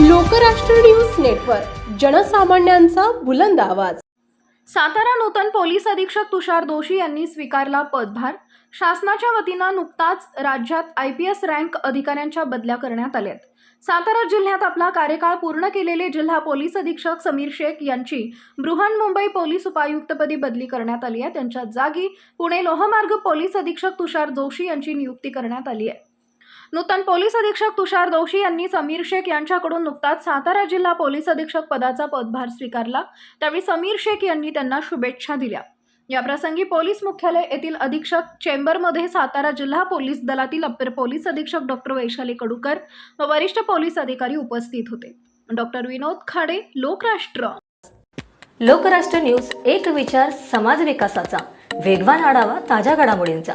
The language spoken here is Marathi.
लोकराष्ट्र न्यूज नेटवर्क जनसामान्यांचा बुलंद आवाज. सातारा नूतन पोलीस अधीक्षक तुषार दोशी यांनी स्वीकारला पदभार. शासनाच्या वतीनं नुकताच राज्यात आय पी एस रँक अधिकाऱ्यांच्या बदल्या करण्यात आल्यात. सातारा जिल्ह्यात आपला कार्यकाळ पूर्ण केलेले जिल्हा पोलीस अधीक्षक समीर शेख यांची बृहन्मुंबई पोलीस उपायुक्तपदी बदली करण्यात आली आहे. त्यांच्या जागी पुणे लोहमार्ग पोलीस अधीक्षक तुषार जोशी यांची नियुक्ती करण्यात आली आहे. नूतन पोलीस अधीक्षक तुषार दोशी यांनी समीर शेख यांच्याकडून नुकताच सातारा जिल्हा पोलीस अधीक्षक पदाचा पदभार स्वीकारला. त्यावेळी समीर शेख यांनी त्यांना शुभेच्छा दिल्या. याप्रसंगी पोलीस मुख्यालय येथील अधीक्षक चेंबरमध्ये सातारा जिल्हा पोलीस दलातील अप्पर पोलीस अधीक्षक डॉक्टर वैशाली कडूकर व वरिष्ठ पोलीस अधिकारी उपस्थित होते. डॉक्टर विनोद खाडे लोकराष्ट्र. लोकराष्ट्र न्यूज एक विचार समाज विकासाचा. वेगवान आढावा ताज्या घडामोडींचा.